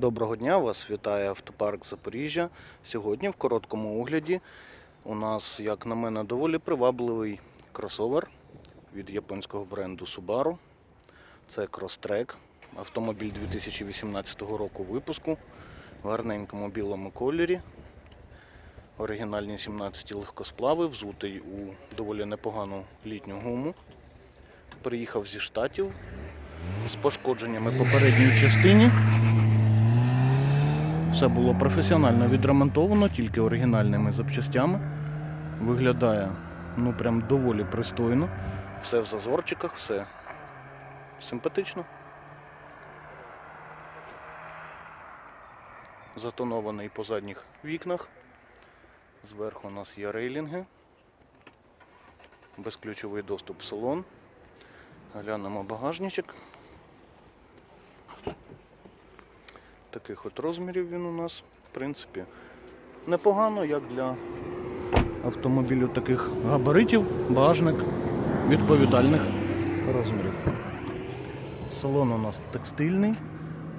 Доброго дня, вас вітає автопарк Запоріжжя. Сьогодні в короткому огляді у нас, як на мене, доволі привабливий кросовер від японського бренду Subaru. Це Crosstrek, автомобіль 2018 року випуску в гарненькому білому кольорі. Оригінальні 17 легкосплави, взутий у доволі непогану літню гуму. Приїхав зі штатів з пошкодженнями по передній частині. Все було професіонально відремонтовано, тільки оригінальними запчастями. Виглядає ну прям доволі пристойно. Все в зазорчиках, все симпатично. Затонований по задніх вікнах. Зверху у нас є рейлінги. Безключовий доступ в салон. Глянемо багажничок. Таких от розмірів він у нас, в принципі, непогано, як для автомобілю таких габаритів, багажник відповідальних розмірів. Салон у нас текстильний,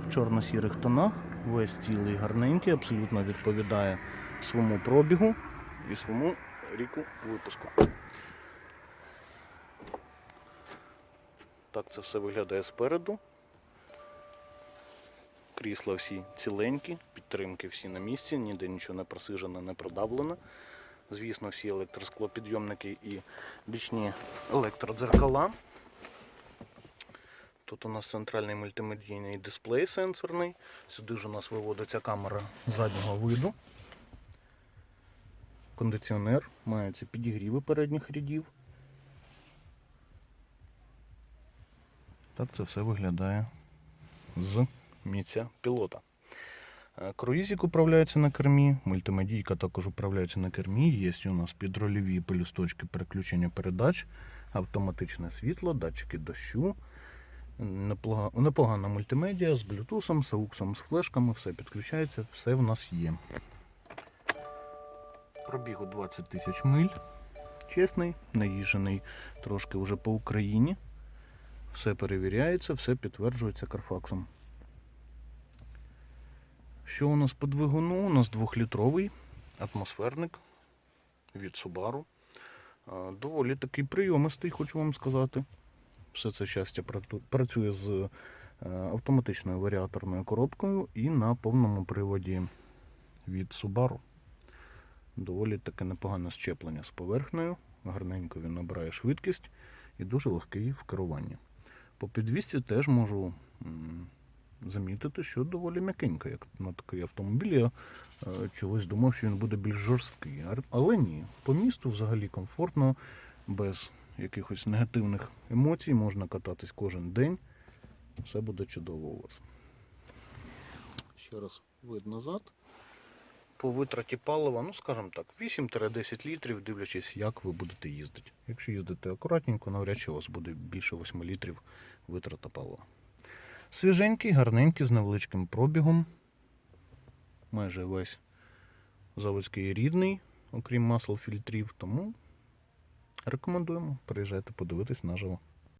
в чорно-сірих тонах, весь цілий гарненький, абсолютно відповідає своєму пробігу і своєму ріку випуску. Так це все виглядає спереду. Крісла всі ціленькі, підтримки всі на місці, ніде нічого не просижено, не продавлено. Звісно, всі електросклопідйомники і бічні електродзеркала. Тут у нас центральний мультимедійний дисплей сенсорний. Сюди ж у нас виводиться камера заднього виду. Кондиціонер, маються підігріви передніх рядів. Так це все виглядає з місця пілота. Е, Круїзик управляється на кермі, мультимедійка також управляється на кермі. Є у нас підрольові пелюсточки переключення передач, автоматичне світло, датчики дощу. Непогана мультимедіа з блютусом, з ауксом, з флешками, все підключається, все в нас є. Пробігу 20 тисяч миль. Чесний, наїжджений трошки вже по Україні. Все перевіряється, все підтверджується карфаксом. Що у нас по двигуну? У нас двохлітровий атмосферник від Subaru. Доволі такий прийомистий, хочу вам сказати. Все це щастя працює з е, автоматичною варіаторною коробкою і на повному приводі від Subaru. Доволі таке непогане щеплення з поверхнею. Гарненько він набирає швидкість і дуже легкий в керуванні. По підвісці теж можу замітити, що доволі м'якенька, як на такий автомобіль. Я е, чогось думав, що він буде більш жорсткий. Але ні, по місту взагалі комфортно, без якихось негативних емоцій, можна кататись кожен день. Все буде чудово у вас. Ще раз вид назад. По витраті палива, ну скажімо так, 8-10 літрів, дивлячись, як ви будете їздити. Якщо їздите акуратненько, навряд чи у вас буде більше 8 літрів витрата палива. Свіженький, гарненький, з невеличким пробігом. Майже весь заводський рідний, окрім масел фільтрів, тому рекомендуємо. Приїжджайте подивитись наживо.